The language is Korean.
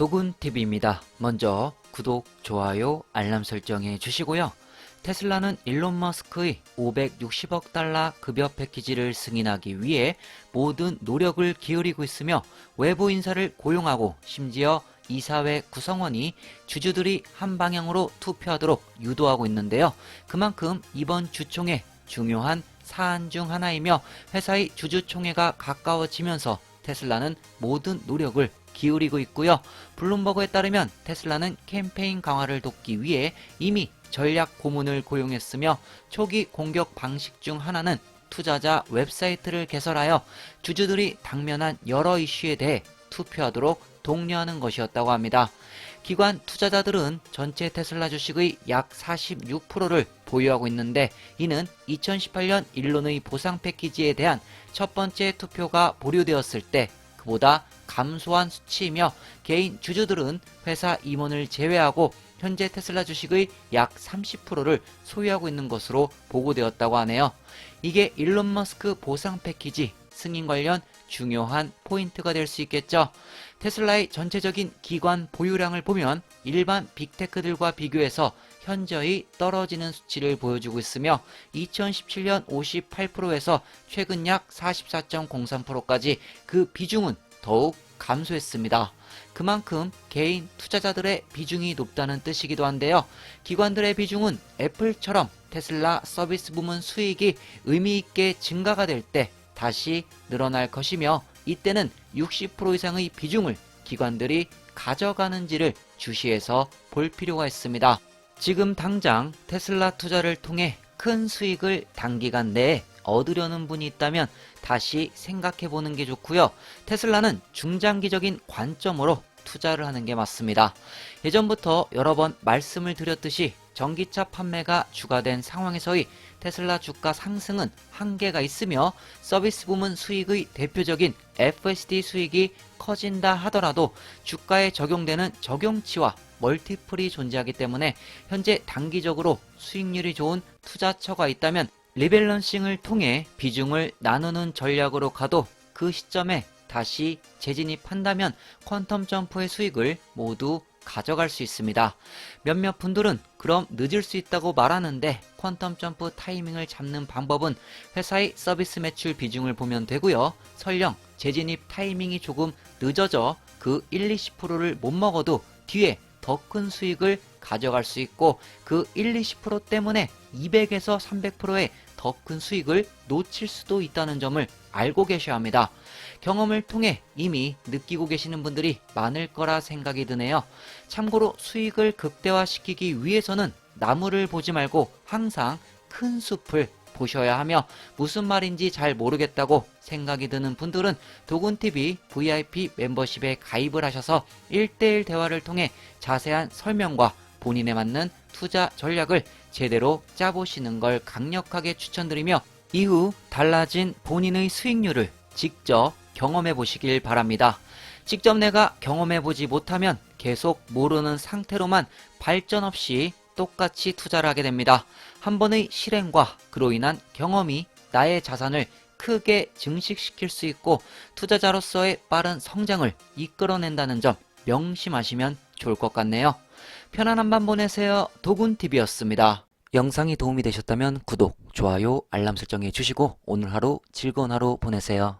도군TV입니다. 먼저 구독, 좋아요, 알람 설정해 주시고요. 테슬라는 일론 머스크의 560억 달러 급여 패키지를 승인하기 위해 모든 노력을 기울이고 있으며 외부 인사를 고용하고 심지어 이사회 구성원이 주주들이 한 방향으로 투표하도록 유도하고 있는데요. 그만큼 이번 주총회 중요한 사안 중 하나이며 회사의 주주총회가 가까워지면서 테슬라는 모든 노력을 기울이고 있고요. 블룸버그에 따르면 테슬라는 캠페인 강화를 돕기 위해 이미 전략 고문을 고용했으며 초기 공격 방식 중 하나는 투자자 웹사이트를 개설하여 주주들이 당면한 여러 이슈에 대해 투표하도록 독려하는 것이었다고 합니다. 기관 투자자들은 전체 테슬라 주식의 약 46%를 보유하고 있는데 이는 2018년 일론의 보상 패키지에 대한 첫 번째 투표가 보류되었을 때 그보다 감소한 수치이며 개인 주주들은 회사 임원을 제외하고 현재 테슬라 주식의 약 30%를 소유하고 있는 것으로 보고되었다고 하네요. 이게 일론 머스크 보상 패키지 승인 관련 중요한 포인트가 될 수 있겠죠. 테슬라의 전체적인 기관 보유량을 보면 일반 빅테크들과 비교해서 현저히 떨어지는 수치를 보여주고 있으며 2017년 58%에서 최근 약 44.03%까지 그 비중은 더욱 감소했습니다. 그만큼 개인 투자자들의 비중이 높다는 뜻이기도 한데요. 기관들의 비중은 애플처럼 테슬라 서비스 부문 수익이 의미 있게 증가가 될 때 다시 늘어날 것이며 이때는 60% 이상의 비중을 기관들이 가져가는지를 주시해서 볼 필요가 있습니다. 지금 당장 테슬라 투자를 통해 큰 수익을 단기간 내에 얻으려는 분이 있다면 다시 생각해 보는 게 좋고요. 테슬라는 중장기적인 관점으로 투자를 하는 게 맞습니다. 예전부터 여러 번 말씀을 드렸듯이 전기차 판매가 주가된 상황에서의 테슬라 주가 상승은 한계가 있으며 서비스 부문 수익의 대표적인 FSD 수익이 커진다 하더라도 주가에 적용되는 적용치와 멀티플이 존재하기 때문에 현재 단기적으로 수익률이 좋은 투자처가 있다면 리밸런싱을 통해 비중을 나누는 전략으로 가도 그 시점에 다시 재진입한다면 퀀텀 점프의 수익을 모두 가져갈 수 있습니다. 몇몇 분들은 그럼 늦을 수 있다고 말하는데 퀀텀 점프 타이밍을 잡는 방법은 회사의 서비스 매출 비중을 보면 되고요. 설령 재진입 타이밍이 조금 늦어져 그 1, 20%를 못 먹어도 뒤에 더 큰 수익을 가져갈 수 있고 그 1, 20% 때문에 200에서 300%의 더 큰 수익을 놓칠 수도 있다는 점을 알고 계셔야 합니다. 경험을 통해 이미 느끼고 계시는 분들이 많을 거라 생각이 드네요. 참고로 수익을 극대화시키기 위해서는 나무를 보지 말고 항상 큰 숲을 보셔야 하며 무슨 말인지 잘 모르겠다고 생각이 드는 분들은 도군TV VIP 멤버십에 가입을 하셔서 1대1 대화를 통해 자세한 설명과 본인에 맞는 투자 전략을 제대로 짜보시는 걸 강력하게 추천드리며 이후 달라진 본인의 수익률을 직접 경험해 보시길 바랍니다. 직접 내가 경험해 보지 못하면 계속 모르는 상태로만 발전 없이 똑같이 투자를 하게 됩니다. 한 번의 실행과 그로 인한 경험이 나의 자산을 크게 증식시킬 수 있고 투자자로서의 빠른 성장을 이끌어낸다는 점 명심하시면 좋을 것 같네요. 편안한 밤 보내세요. 도군TV였습니다. 영상이 도움이 되셨다면 구독, 좋아요, 알람 설정해 주시고 오늘 하루 즐거운 하루 보내세요.